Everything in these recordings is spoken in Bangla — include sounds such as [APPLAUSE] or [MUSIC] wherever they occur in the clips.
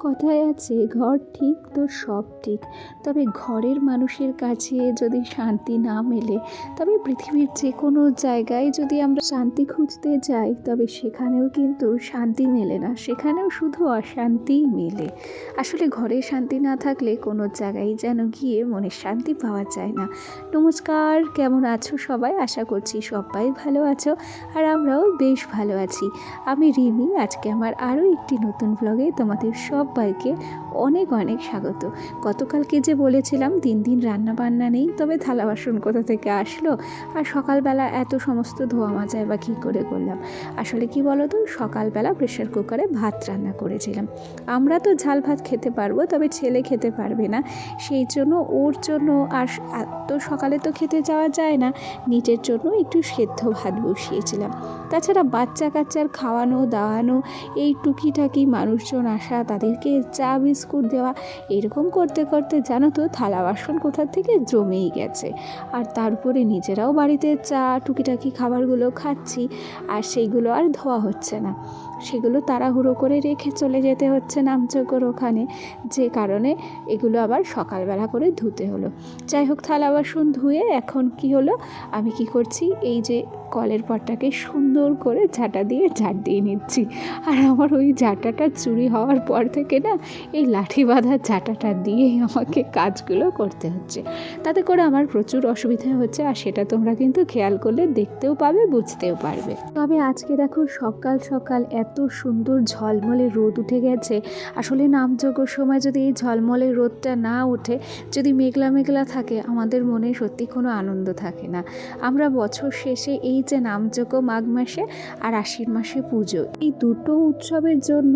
কথায় আছে, ঘর ঠিক তো সব ঠিক। তবে ঘরের মানুষের কাছে যদি শান্তি না মেলে, তবে পৃথিবীর যে কোনো জায়গায় যদি আমরা শান্তি খুঁজতে যাই, তবে সেখানেও কিন্তু শান্তি মেলে না। সেখানেও শুধু অশান্তিই মেলে। আসলে ঘরে শান্তি না থাকলে কোনো জায়গায় যেন গিয়ে মনের শান্তি পাওয়া যায় না। নমস্কার, কেমন আছো সবাই? আশা করছি সবাই ভালো আছো আর আমরাও বেশ ভালো আছি। আমি রিমি, আজকে আমার আরও একটি নতুন ব্লগে তোমাদের সবাইকে অনেক অনেক স্বাগত। গতকালকে যে বলেছিলাম দিন দিন রান্না বান্না নেই, তবে থালা বাসন কোথা থেকে আসলো? আর সকালবেলা এত সমস্ত ধোয়া মাজায় বা কী করে করলাম? আসলে কি বলো তো সকালবেলা প্রেশার কুকারে ভাত রান্না করেছিলাম। আমরা তো ঝাল ভাত খেতে পারব, তবে ছেলে খেতে পারবে না। সেই জন্য ওর জন্য আর এত সকালে তো খেতে যাওয়া যায় না, নিজের জন্য একটু সেদ্ধ ভাত বসিয়েছিলাম। তাছাড়া বাচ্চা কাচ্চার খাওয়ানো, দাওয়ানো, এই টুকিটাকি মানুষজন আসা তাদেরকে চা, বিস্কুট দেওয়া, এরকম করতে করতে জানো তো থালা বাসন কোথা থেকে জমেই গেছে। আর তারপরে নিজেরাও বাড়িতে চা, টুকিটাকি খাবারগুলো খাচ্ছি, আর সেইগুলো আর ধোয়া হচ্ছে না। সেগুলো তাড়াহুড়ো করে রেখে চলে যেতে হচ্ছে নামচকর ওখানে। যে কারণে এগুলো আবার সকালবেলা করে ধুতে হলো। যাই হোক, থালা বাসন ধুয়ে এখন কি হলো? আমি কি করছি? এই যে কলের পটটাকে সুন্দর করে ঝাঁটা দিয়ে ঝাঁট দিয়ে নিচ্ছি। আর আমার ওই ঝাঁটাটা চুরি হওয়ার পর থেকে না, এই লাঠি বাঁধা ঝাঁটাটা দিয়েই আমাকে কাজগুলো করতে হচ্ছে। তাতে করে আমার প্রচুর অসুবিধা হচ্ছে আর সেটা তোমরা কিন্তু খেয়াল করলে দেখতেও পাবে, বুঝতেও পারবে। তবে আজকে দেখো সকাল সকাল এত সুন্দর ঝলমলে রোদ উঠে গেছে। আসলে নামযোগ্যর সময় যদি এই ঝলমলে রোদটা না ওঠে, যদি মেঘলা মেঘলা থাকে, আমাদের মনে সত্যি কোনো আনন্দ থাকে না। আমরা বছর শেষে এই যে নামযোগ্য মাঘ মাসে আর আশ্বিন মাসে পুজো। এই দুটো উৎসবের জন্য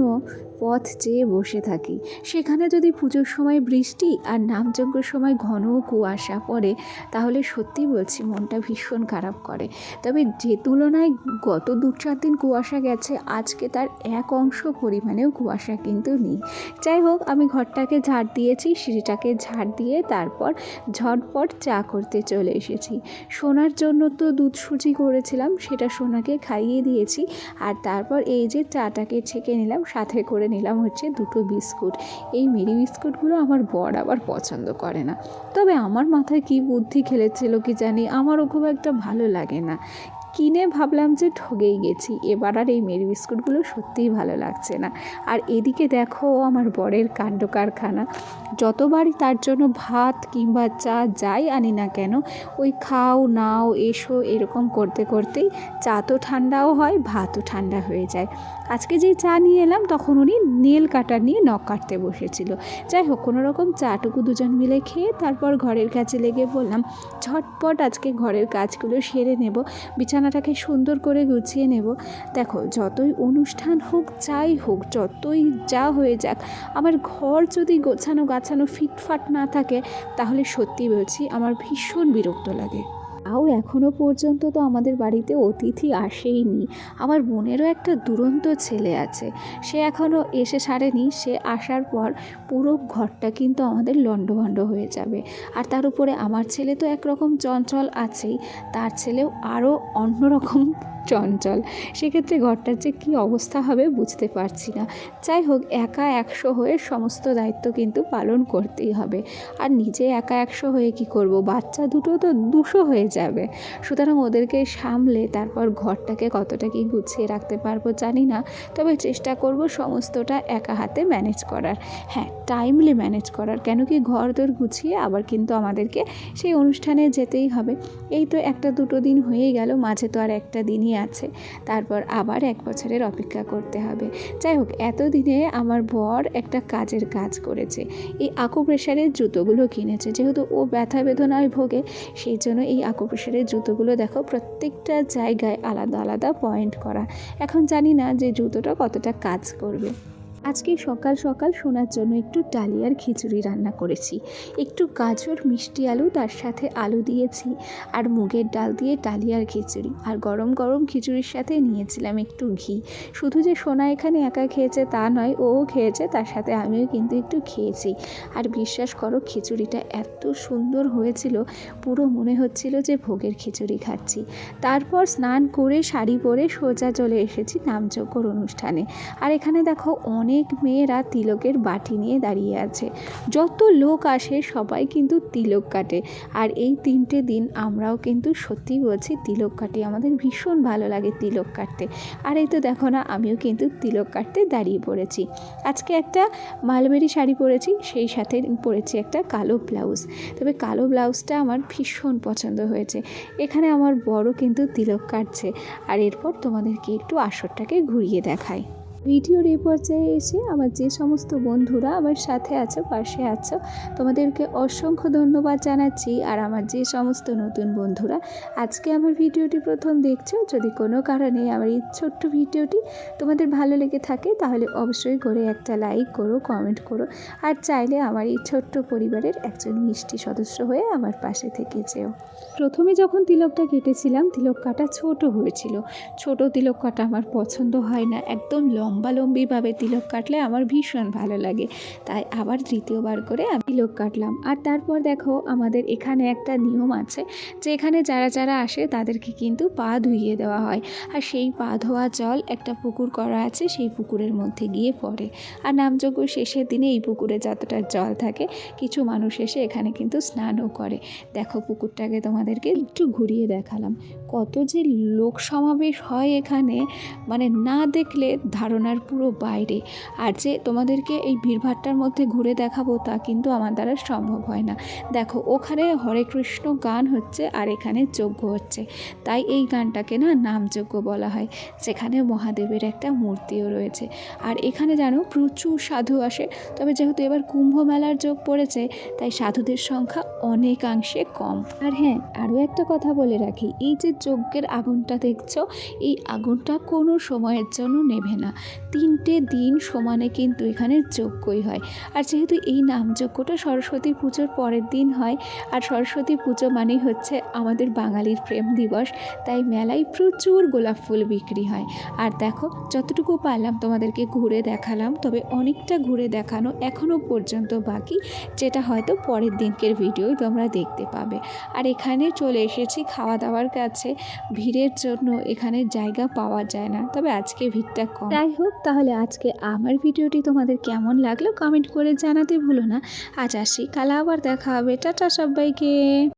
পথ চেয়ে বসে থাকি। সেখানে যদি পুজোর সময় বৃষ্টি আর নামযজ্ঞের সময় ঘন কুয়াশা পড়ে, তাহলে সত্যি বলছি মনটা ভীষণ খারাপ করে। তবে যে তুলনায় গত দু চার দিন কুয়াশা গেছে, আজকে তার এক অংশ পরিমাণেও কুয়াশা কিন্তু নেই। যাই হোক, আমি ঘরটাকে ঝাড় দিয়েছি, সিঁড়িটাকে ঝাড় দিয়ে তারপর ঝটপট চা করতে চলে এসেছি। সোনার জন্য তো দুধ সুজি করেছিলাম, সেটা সোনাকে খাইয়ে দিয়েছি। আর তারপর এই যে চাটাকে ছেঁকে নিলাম, সাথে করে নিলাম হচ্ছে দুটো বিস্কুট। এই মেরি বিস্কুটগুলো আমার বর আবার পছন্দ করে না। তবে আমার মাথায় কি বুদ্ধি খেলেছিল কি জানি, আমারও খুব একটা ভালো লাগে না। কিনে ভাবলাম যে ঠগেই গেছি। এবার আর এই মেরি বিস্কুটগুলো সত্যিই ভালো লাগছে না। আর এদিকে দেখো আমার বরের কাণ্ড কারখানা। যতবারই তার জন্য ভাত কিংবা চা যাই আনি না কেন, ওই খাও, নাও, এসো এরকম করতে করতেই চা তো ঠান্ডাও হয়, ভাতও ঠান্ডা হয়ে যায়। আজকে যেই চা নিয়ে এলাম তখন উনি নেল কাটার নিয়ে নখ কাটতে বসেছিল। যাই হোক কোনো রকম চাটুকু দুজন মিলে খেয়ে তারপর ঘরের কাছে লেগে বললাম, ঝটপট আজকে ঘরের কাজগুলো সেরে নেব। বিছানাটাকে সুন্দর করে গুছিয়ে নেব। দেখো, যতই অনুষ্ঠান হোক, যাই হোক, যতই যা হয়ে যাক, আমার ঘর যদি গোছানো গাছানো ফিটফাট না থাকে, তাহলে সত্যি বলছি আমার ভীষণ বিরক্ত লাগে। তাও এখনও পর্যন্ত তো আমাদের বাড়িতে অতিথি আসেইনি। আমার বোনেরও একটা দুরন্ত ছেলে আছে। সে এখনও এসে সারেনি সে আসার পর পুরো ঘরটা কিন্তু আমাদের লণ্ডভণ্ড হয়ে যাবে। আর তার উপরে আমার ছেলে তো একরকম চঞ্চল আছেই। তার ছেলেও আরও অন্যরকম [LAUGHS] চঞ্চল। সেক্ষেত্রে ঘরটার যে কী অবস্থা হবে বুঝতে পারছি না। যাই হোক, একা একশো হয়ে সমস্ত দায়িত্ব কিন্তু পালন করতেই হবে। আর নিজে একা একশো হয়ে কি করব? বাচ্চা দুটো তো দুশো হয়ে যাবে। সুতরাং ওদেরকে সামলে তারপর ঘরটাকে কতটা কি গুছিয়ে রাখতে পারব জানি না, তবে চেষ্টা করব সমস্তটা একা হাতে ম্যানেজ করার। হ্যাঁ টাইমলি ম্যানেজ করার। কেন কি ঘর দোর গুছিয়ে আবার কিন্তু আমাদেরকে সেই অনুষ্ঠানে যেতেই হবে। এই তো একটা দুটো দিন হয়েই গেল, মাঝে তো আর একটা দিনই আছে। তারপর আবার এক বছরের অপেক্ষা করতে হবে। যাই হোক, এতদিনে আমার বর একটা কাজের কাজ করেছে। এই আকুপ্রেশারের জুতোগুলো কিনেছে। যেহেতু ও ব্যথা বেদনায় ভোগে, সেই জন্য এই আকুপ্রেশারের জুতোগুলো দেখো, প্রত্যেকটা জায়গায় আলাদা আলাদা পয়েন্ট করা। এখন জানি না যে জুতোটা কতটা কাজ করবে। আজকে সকাল সকাল শোনার জন্য একটু ডালিয়ার খিচুড়ি রান্না করেছি। একটু গাজর, মিষ্টি আলু, তার সাথে আলু দিয়েছি আর মুগের ডাল দিয়ে ডালিয়ার খিচুড়ি। আর গরম গরম খিচুড়ির সাথে নিয়েছিলাম একটু ঘি। শুধু যে সোনা এখানে একা খেয়েছে তা নয় ওও খেয়েছে, তার সাথে আমিও কিন্তু একটু খেয়েছি। আর বিশ্বাস করো, খিচুড়িটা এত সুন্দর হয়েছিল, পুরো মনে হচ্ছিল যে ভোগের খিচুড়ি খাচ্ছি। তারপর স্নান করে শাড়ি পরে সোজা চলে এসেছি নামযজ্ঞর অনুষ্ঠানে। আর এখানে দেখো অনেক মেয়েরা তিলকের বাটি নিয়ে দাঁড়িয়ে আছে। যত লোক আসে, সবাই কিন্তু তিলক কাটে। আর এই তিনটে দিন আমরাও কিন্তু সত্যি বলছি, তিলক কাটি। আমাদের ভীষণ ভালো লাগে তিলক কাটতে। আর এই তো দেখো না, আমিও কিন্তু তিলক কাটতে দাঁড়িয়ে পড়েছি। আজকে একটা মালবেরি শাড়ি পরেছি, সেই সাথে পরেছি একটা কালো ব্লাউজ। তবে কালো ব্লাউজটা আমার ভীষণ পছন্দ হয়েছে। এখানে আমার বড় কিন্তু তিলক কাটছে। আর এরপর তোমাদেরকে একটু আসরটাকে ঘুরিয়ে দেখাই। ভিডিওর এই পর্যায়ে এসে আমার যে সমস্ত বন্ধুরা আমার সাথে আছো, পাশে আছো, তোমাদেরকে অসংখ্য ধন্যবাদ জানাচ্ছি। আর আমার যে সমস্ত নতুন বন্ধুরা, আজকে আমার ভিডিওটি প্রথম দেখছ, যদি কোনো কারণে আমার এই ছোট্ট ভিডিওটি তোমাদের ভালো লেগে থাকে, তাহলে অবশ্যই করে একটা লাইক করো, কমেন্ট করো, আর চাইলে আমার এই ছোট্ট পরিবারের একজন মিষ্টি সদস্য হয়ে আমার পাশে থেকে যেও। প্রথমে যখন তিলকটা কেটেছিলাম, তিলক কাটা ছোট হয়েছিল। ছোট তিলক কাটা আমার পছন্দ হয় না, একদম লম্বালম্বিভাবে তিলক কাটলে আমার ভীষণ ভালো লাগে। তাই আবার তৃতীয়বার করে আমি তিলক কাটলাম। আর তারপর দেখো আমাদের এখানে একটা নিয়ম আছে যে এখানে যারা যারা আসে তাদেরকে কিন্তু পা ধুইয়ে দেওয়া হয়। আর সেই পা ধোয়া জল একটা পুকুর করা আছে, সেই পুকুরের মধ্যে গিয়ে পড়ে। আর নামযজ্ঞ শেষের দিনে এই পুকুরে যতটা জল থাকে, কিছু মানুষ এসে এখানে কিন্তু স্নানও করে। দেখো পুকুরটাকে তোমাদেরকে একটু ঘুরিয়ে দেখালাম। কত যে লোক সমাবেশ হয় এখানে মানে না দেখলে ধারণার পুরো বাইরে। আর যে তোমাদেরকে এই ভিড়ভাট্টার মধ্যে ঘুরে দেখাবো তা কিন্তু আমার দ্বারা সম্ভব হয় না। দেখো, ওখানে হরে কৃষ্ণ গান হচ্ছে আর এখানে যজ্ঞ হচ্ছে। তাই এই গানটাকে না নামযজ্ঞ বলা হয়, যেখানে মহাদেবের একটা মূর্তিও রয়েছে। আর এখানে জানো, প্রচুর সাধু আসে। তবে যেহেতু এবার কুম্ভ মেলার যোগ পড়েছে, তাই সাধুদের সংখ্যা অনেকাংশে কম। আর হ্যাঁ আরও একটা কথা বলে রাখি, এই যে যজ্ঞের আগুনটা দেখছ, এই আগুনটা কোনো সময়ের জন্য নেবে না। তিনটে দিন সমানে কিন্তু এখানে যজ্ঞই হয়। আর যেহেতু এই নামযজ্ঞটা সরস্বতী পুজোর পরের দিন হয়, আর সরস্বতী পুজো মানেই হচ্ছে আমাদের বাঙালির প্রেম দিবস, তাই মেলায় প্রচুর গোলাপ ফুল বিক্রি হয়। আর দেখো, যতটুকু পারলাম তোমাদেরকে ঘুরে দেখালাম, তবে অনেকটা ঘুরে দেখানো এখনও পর্যন্ত বাকি, যেটা হয়তো পরের দিনকের ভিডিও তোমরা দেখতে পাবে। আর এখানে চলে এসেছি খাওয়া দাওয়ার কাছে, ভিড়ের জন্য এখানে জায়গা পাওয়া যায় না, তবে আজকে ভিড়টা কম। যাই হোক, তাহলে আজকে আমার ভিডিওটি তোমাদের কেমন লাগল কমেন্ট করে জানাতে ভুলো না। আজ আসি, কাল আবার দেখা হবে। টাটা সবাইকে।